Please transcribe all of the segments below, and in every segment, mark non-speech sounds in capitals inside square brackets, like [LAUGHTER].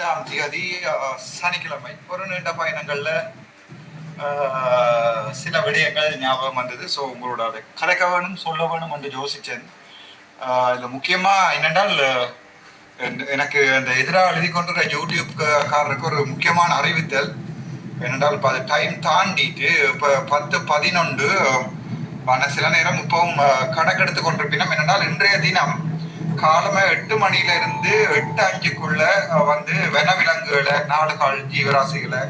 ஐந்தாம் தேதி சனிக்கிழமை. ஒரு நீண்ட பயணங்கள்ல சில விடயங்கள் ஞாபகம் வந்தது. ஸோ உங்களோட அதை கலைக்க வேணும் சொல்ல வேணும் என்று யோசிச்சேன். அஹ், இதுல முக்கியமா என்னென்றால் எனக்கு அந்த எதிராக எழுதி கொண்டிருக்க யூடியூப் காரருக்கு ஒரு முக்கியமான அறிவித்தல். என்னென்றால் இப்போ அது டைம் தாண்டிட்டு இப்போ பத்து பதினொன்று ஆனால் சில நேரம் இப்பவும் கணக்கெடுத்து கொண்டிருப்பினும் என்னென்றால் இன்றைய தினம் காலமே எட்டு மணில இருந்து எட்டு அஞ்சுக்குள்ள வந்து வனவிலங்குகளை நாலு கால் ஜீவராசிகளை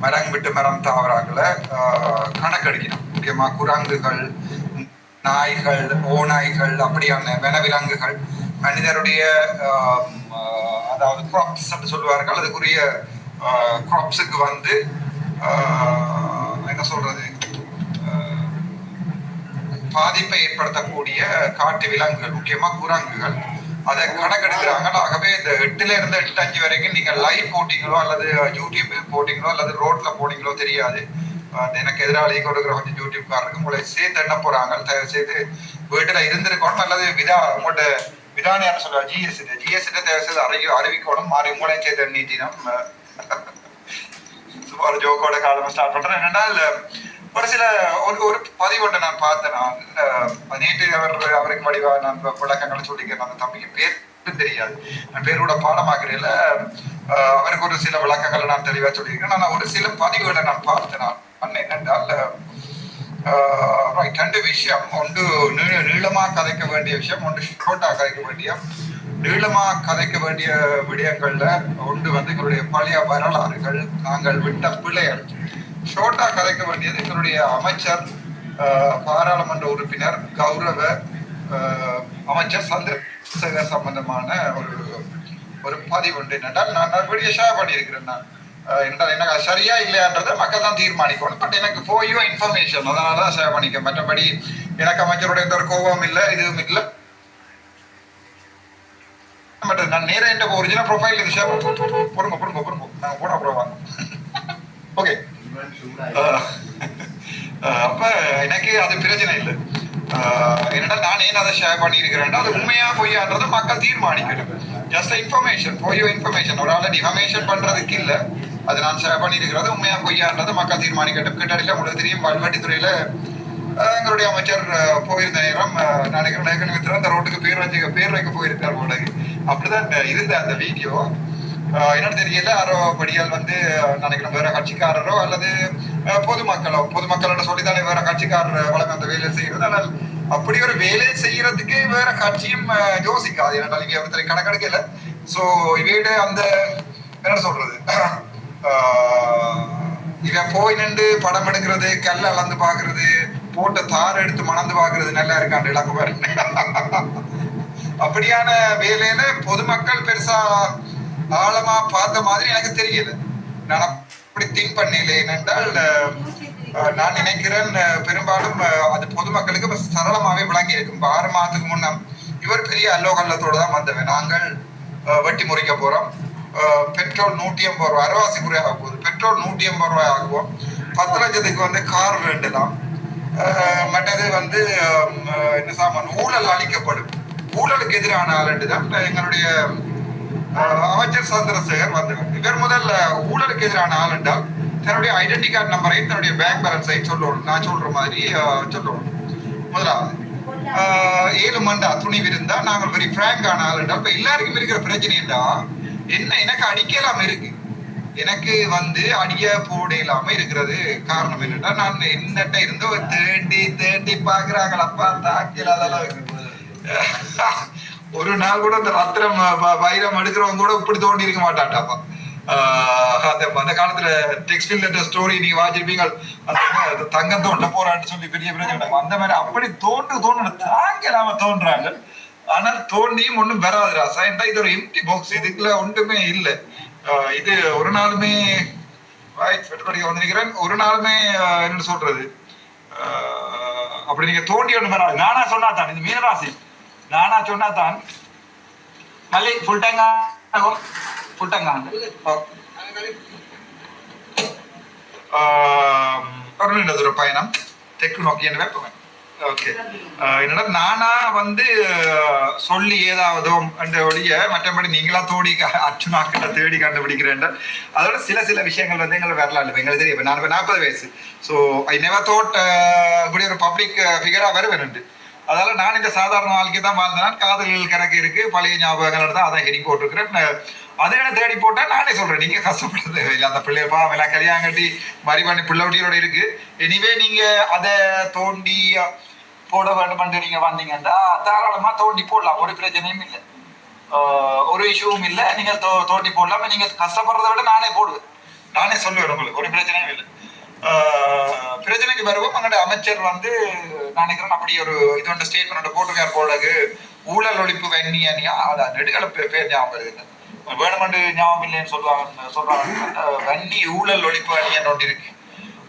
மரம் விட்டு மரம் தாவராங்களை அஹ், கணக்கெடுக்கணும். முக்கியமா குரங்குகள் நாய்கள் ஓநாய்கள் அப்படியான வனவிலங்குகள் மனிதருடைய அதாவது கிராப்ஸ் என்று சொல்லுவார்கள். அதுக்குரிய கிராப்ஸுக்கு வந்து என்ன சொல்றது பாதிப்பை ஏற்படுத்தக்கூடிய காட்டு விலங்குகள் முக்கியமா குரங்குகள். அதை கணக்கெடுக்கிறாங்க ஆகவே இந்த எட்டுல இருந்து எட்டு அஞ்சு வரைக்கும் நீங்க லைவ் போட்டீங்களோ அல்லது யூடியூப் போட்டீங்களோ அல்லது ரோட்ல போனீங்களோ தெரியாது. எனக்கு எதிராளி கொடுக்குற கொஞ்சம் யூடியூப்காரருக்கு உங்களை சேர்த்து என்ன போறாங்க? தயவு செய்து வீட்டுல இருந்திருக்கணும் அல்லது விதா உங்களோட விதானி சொல்ற சொல்லுவா ஜிஎஸ் ஜிஎஸ் தயவு செய்து அறிவி அறிவிக்கணும். மாறி உங்களையும் சேர்த்து நீட்டினோம் [LAUGHS] சும்மா ஜோக்கோட காலமா ஸ்டார்ட் பண்றேன். என்னன்னா ஒரு சில ஒரு ஒரு பதிவு ஒன்று நான் பார்த்தேன். நான் நேற்று அவர் அவருக்கு வடிவா நான் விளக்கங்களை சொல்லிக்கிறேன். அந்த தம்பிக்கு பேர் தெரியாது. நான் பேரோட பாடமாக்குறையில அவருக்கு ஒரு சில விளக்கங்களை நான் தெளிவா சொல்லியிருக்கேன். நான் ஒரு சில பதிவுகளை நான் பார்த்தேன். நான் அண்ணன் என்னென்றால் ரைட் ரெண்டு விஷயம். ஒன்று நீ- நீளமா கதைக்க வேண்டிய விஷயம். ஒன்று ஷோர்ட்டா கதைக்க வேண்டிய. நீளமா கதைக்க வேண்டிய விடயங்கள்ல ஒன்று வந்து எங்களுடைய பழைய வரலாறுகள். நாங்கள் விட்ட பிள்ளைகள் ஷோட்டா கலைக்க வேண்டியது எங்களுடைய அமைச்சர் பாராளுமன்ற உறுப்பினர் கௌரவ அமைச்சர் சந்திரசேகர் சம்பந்தமான ஒரு ஒரு பதிவு உண்டு. என்னென்றால் நான் நான் ஷேர் பண்ணியிருக்கிறேன் நான். என்றால் எனக்கு சரியா இல்லையான்றதை மக்கள் தான் தீர்மானிக்கணும். பட் எனக்கு ஃபோ யூ இன்ஃபர்மேஷன் அதனால தான் ஷேர் பண்ணிக்க மற்றபடி எனக்கு அமைச்சருடைய எந்த ஒரு கோபம் இல்லை இதுவும் இல்லை. பட் நான் நேராக என்ற ஒரிஜினல் ப்ரொஃபைல் இது ஷேர் பொறுங்க பொறுங்க பொறுங்க. நாங்கள் போன அப்புறம் வாங்க. [LAUGHS] ஓகே அப்ப எனக்கு அது பிரச்சனை இல்லை. ஆஹ் என்னடா நான் ஏன் அதை ஷேர் பண்ணியிருக்கிறேன்னா அது உண்மையா பொய்யான்றது மக்கள் தீர்மானிக்கணும். Just information for you information ஒரு ஆளை டிஃபர்மேஷன் பண்றதுக்கு இல்ல. அது நான் ஷேர் பண்ணியிருக்கிறது உண்மையா பொய்யான்றது மக்கள் தீர்மானிக்கட்டும். கிட்டடியில் உங்களுக்கு தெரியும் வல்வெட்டித்துறையில எங்களுடைய அமைச்சர் போயிருந்த நேரம் ஆஹ் நான் நினைக்கிறேன் ஏற்கனவே ரோட்டுக்கு பேர் வச்சு பேர் வைக்க போயிருக்கார் போல அப்படிதான் இருந்த அந்த வீடியோ என்னன்னு தெரியல. யாரோ படியால் வந்து நினைக்கிறோம் வேற கட்சிக்காரரோ அல்லது பொதுமக்களோ பொதுமக்களோட சொல்லித்தானே வேற கட்சிக்காரர் வழங்க அந்த வேலையை செய்யறது. ஆனால் அப்படி ஒரு வேலையை செய்யறதுக்கு வேற கட்சியும் யோசிக்காது. ஏன்னா இங்க ஒருத்தர் கணக்கெடுக்கல. சோ இவையோட அந்த என்ன சொல்றது? ஆஹ் இவன் போய் நின்று படம் எடுக்கிறது கல்ல அளந்து பாக்குறது போட்ட தார் எடுத்து மணந்து பாக்குறது நல்லா இருக்காண்டு இலக்கு பாருங்க [LAUGHS] அப்படியான வேலையில பொதுமக்கள் பெருசா ஆழமா பார்த்த மாதிரி எனக்கு தெரியல. நான் அப்படி திங்க் பண்ணல ஏனென்றால் நான் நினைக்கிறேன் பெரும்பாலும் அது பொதுமக்களுக்கு சரளமாவே விளங்கி இருக்கும். ஆறு மாதத்துக்கு முன்னம் இவர் பெரிய அலோகல்லத்தோடு தான் வந்தவன் நாங்கள் வெட்டி முறிக்க போறோம். பெட்ரோல் நூற்றி ஐம்பது ரூபாய் அரைவாசி குறை ஆக போகுது. பெட்ரோல் நூற்றி ஐம்பது ரூபாய் ஆகுவோம். பத்து லட்சத்துக்கு வந்து கார் வேண்டலாம். மற்றது வந்து என்ன சாமான் ஊழல் அளிக்கப்படும் ஊழலுக்கு எதிரான ஆளுண்டு தான் எங்களுடைய அமைச்சர் சந்திரசேகர் வந்தவர் இவர் முதல்ல ஊழலுக்கு எதிரான ஆள் என்றால் தன்னுடைய ஐடென்டி கார்டு நம்பரையும் தன்னுடைய பேங்க் பேலன்ஸை சொல்லணும் நான் சொல்ற மாதிரி சொல்லணும் முதலாவது அஹ், ஏழு மண்டா துணிவு இருந்தா நாங்கள் வெரி பிராங்கான ஆள் என்றால் இப்ப எல்லாருக்கும் இருக்கிற பிரச்சனை என்றா என்ன எனக்கு அடிக்கலாம் இருக்கு. எனக்கு வந்து அடிய போட இல்லாம இருக்கிறது காரணம் என்னன்னா நான் என்னட்ட இருந்து ஒரு தேண்டி தேண்டி பாக்குறாங்களப்பா தாக்கில அதெல்லாம் ஒரு நாள் கூட அந்த ரத்திரம் வைரம் எடுக்கிறவங்க கூட இப்படி தோண்டி இருக்க மாட்டான்டாப்பா அந்த அந்த காலத்துல டெக்ஸ்டைல் ஸ்டோரி நீங்க வாசிப்பீங்க அந்த தங்கம் தோண்ட போறான்னு சொல்லி பெரிய பிரச்சனை. அந்த மாதிரி அப்படி தோண்டு தோண்டு தாங்கலாம தோன்றாங்க. ஆனால் தோண்டியும் ஒண்ணும் வராது ராசா இது ஒரு எம்டி பாக்ஸ் இதுக்குள்ள ஒன்றுமே இல்லை. இது ஒரு நாளுமே வந்து வந்திருக்கிறேன். ஒரு நாளுமே என்ன சொல்றது? அப்படி நீங்க தோண்டி ஒண்ணு வராது. நானா சொன்னா தான் இது மீனராசி. நானா சொன்னா தான் மல்லி ஃபுல் டேங்க் ஆகும் ஃபுல் டேங்க் ஆகும் ஒரு தூர பயணம் தெற்கு நோக்கி என்ற வேப்பவன் ஓகே என்னடா நானா வந்து சொல்லி ஏதாவதோ என்ற ஒழிய மற்றபடி நீங்களா தோடி க- அர்ச்சுனாக்கிட்ட தேடி கண்டுபிடிக்கிறேன் அதோட சில சில விஷயங்கள் வந்து எங்களை வரலாம் இல்லை எங்களுக்கு தெரியும் நான் நாற்பது வயசு ஸோ ஐ நெவர் தோட் கூடிய ஒரு பப்ளிக் ஃபிகரா வருவேன் அதால நான் இந்த சாதாரண வாழ்க்கை தான் வாழ்ந்தேன். காதல்கள் கணக்கு இருக்கு. பழைய ஞாபகங்கள் தான் அதை ஹெடி போட்டிருக்கிறேன். அதை என்ன தேடி போட்டா நானே சொல்றேன். நீங்க கஷ்டப்பட தேவையில்லை அந்த பிள்ளைப்பா பாவம் கல்யாணம் கட்டி மறி பண்ணி இருக்கு. எனிவே நீங்க அதை தோண்டி போட வேண்டும் நீங்க வந்தீங்கன்னா தாராளமா தோண்டி போடலாம். ஒரு பிரச்சனையும் இல்லை. ஒரு இஷ்யூவும் இல்லை. நீங்க தோ- தோண்டி போடலாம். நீங்க கஷ்டப்படுறத விட நானே போடுவேன். நானே சொல்லுவேன் உங்களுக்கு. ஒரு பிரச்சனையும் இல்லை. பிரச்சனைக்கு வருவோம். அங்கே அமைச்சர் வந்து நினைக்கிறேன் அப்படி ஒரு இது ஒன்று ஸ்டேட்மெண்ட் போட்டிருக்கார் போலகு ஊழல் ஒழிப்பு வெண்ணி அணியா அதான் நெடுகல பேர் ஞாபகம் வருது. வேணுமெண்டு ஞாபகம் இல்லைன்னு சொல்லுவாங்க சொல்றாங்க. வன்னி ஊழல் ஒழிப்பு அணின்னு ஒன்று இருக்கு.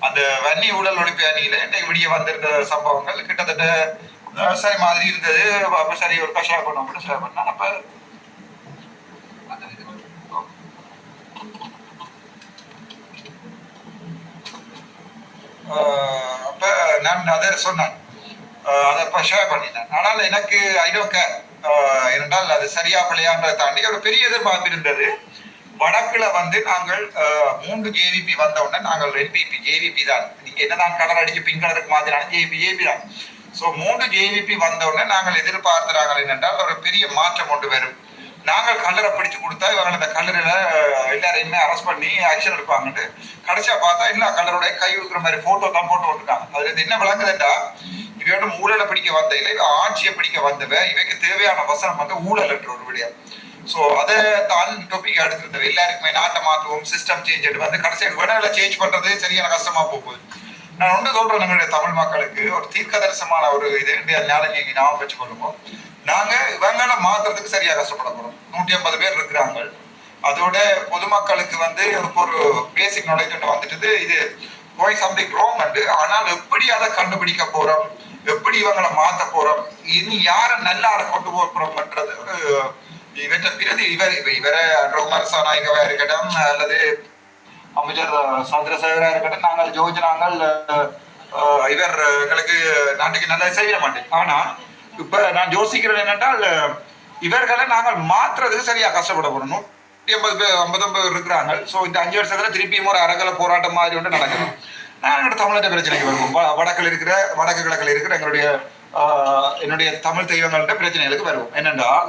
அந்த வன்னி ஊழல் ஒழிப்பு அணியில இன்னைக்கு விடிய வந்திருந்த சம்பவங்கள் கிட்டத்தட்ட சரி மாதிரி இருந்தது. அப்ப சரி ஒரு கஷாயம் பண்ண கூட சரி பண்ணா அப்ப அப்ப நான் அதை சொன்னேன். அதை ஷேர் பண்ணினேன் ஆனால் எனக்கு ஐ டோன்ட் கேர் என்றால் அது சரியா பிள்ளையான்றதை தாண்டி ஒரு பெரிய எதிர்பார்ப்பு இருந்தது. வடக்குல வந்து நாங்கள் மூன்று ஜேவிபி வந்த உடனே நாங்கள் என்பிபி ஜேவிபி தான். நீங்க என்னதான் கலர் அடிச்சு பிங்க் கலருக்கு மாத்தினாலும் ஜேபி ஜேபி தான். ஸோ மூன்று ஜேவிபி வந்த உடனே நாங்கள் எதிர்பார்க்கிறார்கள் என்னென்றால் ஒரு பெரிய மாற்றம் கொண்டு வரும். நாங்கள் கல்லறை பிடிச்சு கொடுத்தா இவங்க அந்த கல்லறையில எல்லாரையுமே அரெஸ்ட் பண்ணி ஆக்ஷன் எடுப்பாங்கன்ட்டு. கடைசியா பார்த்தா எல்லா கல்லருடைய கை கொடுக்குற மாதிரி போட்டோ தான் போட்டு விட்டுட்டாங்க. அதுல இருந்து என்ன விளங்குதுண்டா இவனும் ஊழலை பிடிக்க வந்த இல்லை இவ ஆட்சியை பிடிக்க வந்தவ இவைக்கு தேவையான வசனம் வந்து ஊழல் என்ற ஒரு விடயம். ஸோ அதை தான் டாபிக் எடுத்துருந்தவ எல்லாருக்குமே நாட்டை மாற்றுவோம் சிஸ்டம் சேஞ்ச் வந்து கடைசியாக விடலை சேஞ்ச் பண்றது சரியான கஷ்டமா போகுது. நான் ஒன்று சொல்றேன் நம்மளுடைய தமிழ் மக்களுக்கு ஒரு தீர்க்க தரிசனமான ஒரு இது இந்தியா ஞானஞ்சி ஞாபகம் வச்சுக்கொள்ளுவோம் நாங்க இவங்களை மாத்துறதுக்கு சரியா கஷ்டப்பட போறோம் நூற்றி ஐம்பது பேர் இருக்கிறாங்க. அதோட பொதுமக்களுக்கு வந்து ஒரு பேசிக் நாலேஜ் வந்துட்டு இது போய் சம்திங் ரோங் அண்டு ஆனால் எப்படி அதை கண்டுபிடிக்க போறோம்? எப்படி இவங்களை மாத்த போறோம்? இனி யார நல்லா கொண்டு போறோம் பண்றது? ஒரு இவற்றை பிறகு இவர் இவர ரோமர் சாநாயகவா இருக்கட்டும் அல்லது அமைச்சர் சந்திரசேகரா இருக்கட்டும் நாங்கள் யோஜனாங்கள் அஹ், இவர் எங்களுக்கு நாட்டுக்கு நல்லா செய்ய மாட்டேன். ஆனா இப்ப நான் யோசிக்கிறது என்னென்றால் இவர்களை நாங்கள் மாத்துறதுக்கு சரியா கஷ்டப்பட போறோம். நூற்றி ஐம்பது பேர் ஐம்பது பேர் இருக்கிறாங்க. ஸோ இந்த அஞ்சு வருஷத்துல திருப்பியும் ஒரு அரகல போராட்டம் மாதிரி ஒன்று நடக்கணும் நாங்கள் தமிழ்நாட்டு பிரச்சனைக்கு வருவோம். வடக்கில் இருக்கிற வடக்கு கிழக்கில் இருக்கிற எங்களுடைய ஆஹ், என்னுடைய தமிழ் தெய்வங்கள்ட்ட பிரச்சனைகளுக்கு வருவோம். என்னென்றால்